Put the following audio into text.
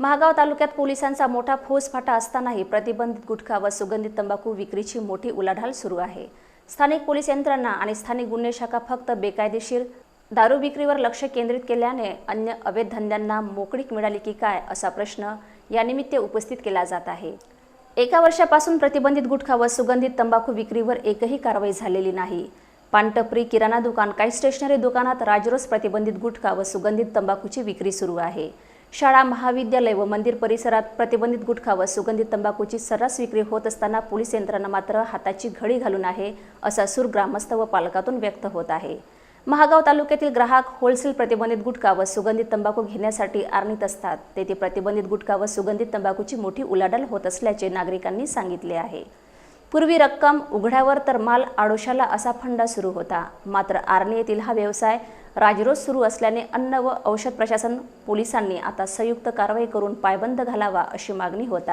महागाव तालुक्यात पोलिसांचा मोठा फौजफाटा असतानाही प्रतिबंधित गुटखा व सुगंधित तंबाखू विक्रीची मोठी उलाढाल सुरू आहे. स्थानिक पोलीस यंत्रणा आणि स्थानिक गुन्हे शाखा फक्त बेकायदेशीर दारू विक्रीवर लक्ष केंद्रित केल्याने अन्य अवैध धंद्यांना मोकळीक मिळाली की काय असा प्रश्न यानिमित्त उपस्थित केला जात आहे. एका वर्षापासून प्रतिबंधित गुटखा व सुगंधित तंबाखू विक्रीवर एकही कारवाई झालेली नाही. पानटपरी किराणा दुकान काही स्टेशनरी दुकानात राजरोस प्रतिबंधित गुटखा व सुगंधित तंबाखूची विक्री सुरू आहे. शाळा महाविद्यालय व मंदिर परिसरात प्रतिबंधित गुटखा व सुगंधित तंबाखूची सर्रास विक्री होत असताना पोलीस यंत्रणा मात्र हाताची घडी घालून आहे असा सूर ग्रामस्थ व पालकातून व्यक्त होत आहे. महागाव तालुक्यातील ग्राहक होलसेल प्रतिबंधित गुटखा व सुगंधित तंबाखू घेण्यासाठी आरणीत असतात. तेथे प्रतिबंधित गुटखा व सुगंधित तंबाखूची मोठी उलाढाल होत असल्याचे नागरिकांनी सांगितले आहे. पूर्वी रक्कम उघड्यावर तर माल आडोशाला असा फंडा सुरू होता. मात्र आर्णी येथील हा व्यवसाय राजरोज सुरू असल्याने अन्न व औषध प्रशासन पोलिसांनी आता संयुक्त कारवाई करून पायबंद घालावा अशी मागणी होत आहे.